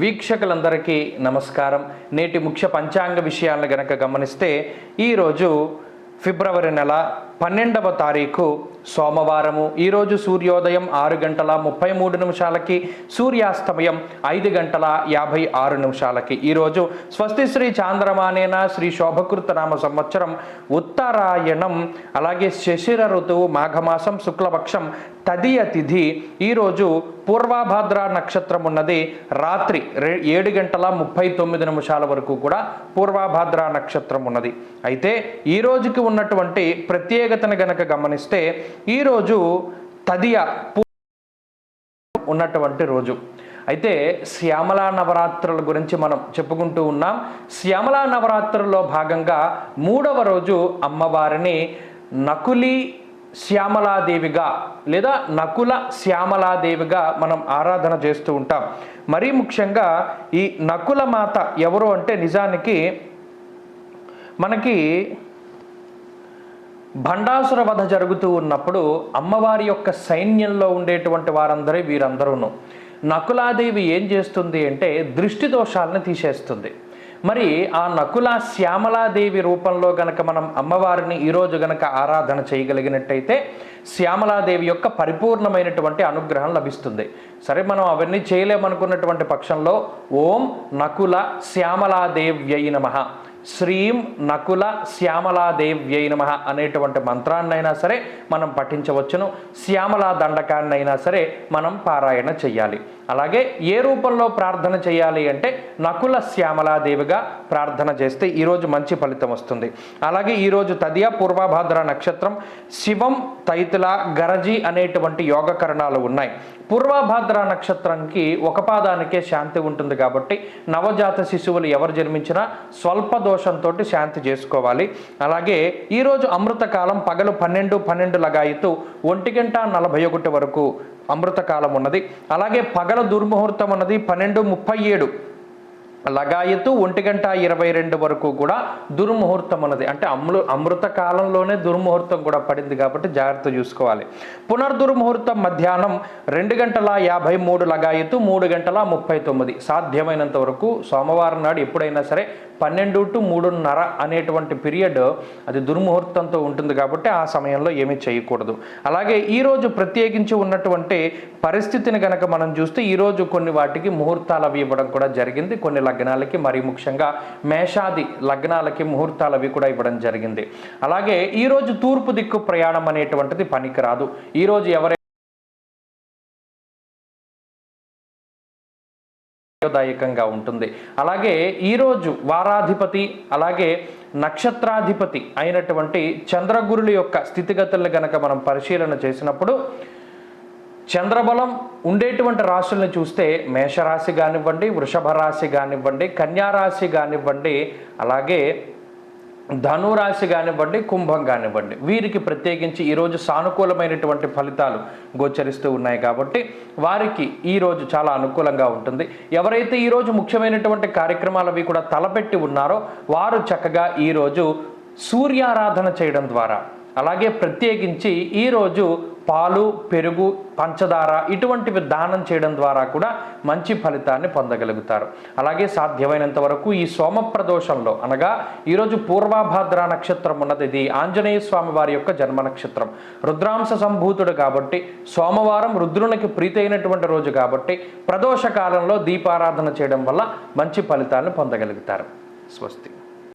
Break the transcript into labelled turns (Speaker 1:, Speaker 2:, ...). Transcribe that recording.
Speaker 1: వీక్షకులందరికీ నమస్కారం. నేటి ముఖ్య పంచాంగ విషయాలను గనక గమనిస్తే ఈరోజు ఫిబ్రవరి నెల పన్నెండవ తారీఖు సోమవారము. ఈరోజు సూర్యోదయం ఆరు గంటల ముప్పై మూడు నిమిషాలకి సూర్యాస్తమయం ఐదు గంటల యాభై ఆరు నిమిషాలకి. ఈరోజు స్వస్తి శ్రీ చాంద్రమానేన శ్రీ శోభకృత నామ సంవత్సరం ఉత్తరాయణం అలాగే శశిర ఋతువు మాఘమాసం శుక్లపక్షం తదియ తిథి. ఈరోజు పూర్వాభాద్ర నక్షత్రం ఉన్నది. రాత్రి రే ఏడు గంటల ముప్పై తొమ్మిది నిమిషాల వరకు కూడా పూర్వాభాద్ర నక్షత్రం ఉన్నది. అయితే ఈ రోజుకి ఉన్నటువంటి ప్రత్యేకతను గనక గమనిస్తే ఈరోజు తదియ ఉన్నటువంటి రోజు. అయితే శ్యామలా నవరాత్రుల గురించి మనం చెప్పుకుంటూ ఉన్నాం. శ్యామలా నవరాత్రుల్లో భాగంగా మూడవ రోజు అమ్మవారిని నకులి శ్యామలాదేవిగా లేదా నకుల శ్యామలాదేవిగా మనం ఆరాధన చేస్తూ ఉంటాం. మరీ ముఖ్యంగా ఈ నకుల మాత ఎవరు అంటే నిజానికి మనకి భండాసుర వధ జరుగుతూ ఉన్నప్పుడు అమ్మవారి యొక్క సైన్యంలో ఉండేటువంటి వారందరే వీరందరూను. నకులాదేవి ఏం చేస్తుంది అంటే దృష్టి దోషాలను తీసేస్తుంది. మరి ఆ నకుల శ్యామలాదేవి రూపంలో గనక మనం అమ్మవారిని ఈరోజు గనక ఆరాధన చేయగలిగినట్టయితే శ్యామలాదేవి యొక్క పరిపూర్ణమైనటువంటి అనుగ్రహం లభిస్తుంది. సరే మనం అవన్నీ చేయలేమనుకున్నటువంటి పక్షంలో ఓం నకుల శ్యామలాదేవ్యై నమః. శ్రీం నకుల శ్యామలాదేవ్యై నమ అనేటువంటి మంత్రాన్నైనా సరే మనం పఠించవచ్చును. శ్యామలా దండకాన్నైనా సరే మనం పారాయణ చెయ్యాలి. అలాగే ఏ రూపంలో ప్రార్థన చేయాలి అంటే నకుల శ్యామలాదేవిగా ప్రార్థన చేస్తే ఈరోజు మంచి ఫలితం వస్తుంది. అలాగే ఈరోజు తదియా పూర్వభాద్ర నక్షత్రం శివం తైతుల గరజి అనేటువంటి యోగకరణాలు ఉన్నాయి. పూర్వభాద్ర నక్షత్రానికి ఒక పాదానికే శాంతి ఉంటుంది కాబట్టి నవజాత శిశువులు ఎవరు జన్మించినా స్వల్ప సంతోషంతో శాంతి చేసుకోవాలి. అలాగే ఈరోజు అమృతకాలం పగలు పన్నెండు పన్నెండు లగాయితూ ఒంటి గంట నలభై ఒకటి వరకు అమృతకాలం ఉన్నది. అలాగే పగల దుర్ముహూర్తం ఉన్నది పన్నెండు ముప్పై ఏడు. లగాయతు ఒంటి గంట ఇరవై రెండు వరకు కూడా దుర్ముహూర్తం ఉన్నది అంటే అమృ అమృత కాలంలోనే దుర్ముహూర్తం కూడా పడింది కాబట్టి జాగ్రత్త చూసుకోవాలి. పునర్దుర్ముహూర్తం మధ్యాహ్నం రెండు గంటల యాభై మూడు లగాయతు మూడు గంటల ముప్పై తొమ్మిది. సాధ్యమైనంత వరకు సోమవారం నాడు ఎప్పుడైనా సరే పన్నెండు టు మూడున్నర అనేటువంటి పీరియడ్ అది దుర్ముహూర్తంతో ఉంటుంది కాబట్టి ఆ సమయంలో ఏమీ చేయకూడదు. అలాగే ఈరోజు ప్రత్యేకించి ఉన్నటువంటి పరిస్థితిని కనుక మనం చూస్తే ఈరోజు కొన్ని వాటికి ముహూర్తాలు అవి ఇవ్వడం కూడా జరిగింది. కొన్ని లగ్నాలకి మరి ముఖ్యంగా మేషాది లగ్నాలకి ముహూర్తాలు అవి కూడా ఇవ్వడం జరిగింది. అలాగే ఈరోజు తూర్పు దిక్కు ప్రయాణం అనేటువంటిది పనికిరాదు. ఈరోజు ఎవరైనా దాయకంగా ఉంటుంది. అలాగే ఈరోజు వారాధిపతి అలాగే నక్షత్రాధిపతి అయినటువంటి చంద్రగురుల యొక్క స్థితిగతులను గనక మనం పరిశీలన చేసినప్పుడు చంద్రబలం ఉండేటువంటి రాశుల్ని చూస్తే మేషరాశి కానివ్వండి వృషభ రాశి కానివ్వండి కన్యారాశి కానివ్వండి అలాగే ధనురాశి కానివ్వండి కుంభం కానివ్వండి. వీరికి ప్రత్యేకించి ఈరోజు సానుకూలమైనటువంటి ఫలితాలు గోచరిస్తూ ఉన్నాయి కాబట్టి వారికి ఈరోజు చాలా అనుకూలంగా ఉంటుంది. ఎవరైతే ఈరోజు ముఖ్యమైనటువంటి కార్యక్రమాలు అవి కూడా తలపెట్టి ఉన్నారో వారు చక్కగా ఈరోజు సూర్యారాధన చేయడం ద్వారా అలాగే ప్రత్యేకించి ఈరోజు పాలు పెరుగు పంచదార ఇటువంటివి దానం చేయడం ద్వారా కూడా మంచి ఫలితాన్ని పొందగలుగుతారు. అలాగే సాధ్యమైనంత వరకు ఈ సోమ ప్రదోషంలో అనగా ఈరోజు పూర్వాభాద్ర నక్షత్రం ఉన్నది. ఇది ఆంజనేయ స్వామి వారి యొక్క జన్మ నక్షత్రం. రుద్రాంశ సంభూతుడు కాబట్టి సోమవారం రుద్రునికి ప్రీతి అయినటువంటి రోజు కాబట్టి ప్రదోష కాలంలో దీపారాధన చేయడం వల్ల మంచి ఫలితాలను పొందగలుగుతారు. స్వస్తి.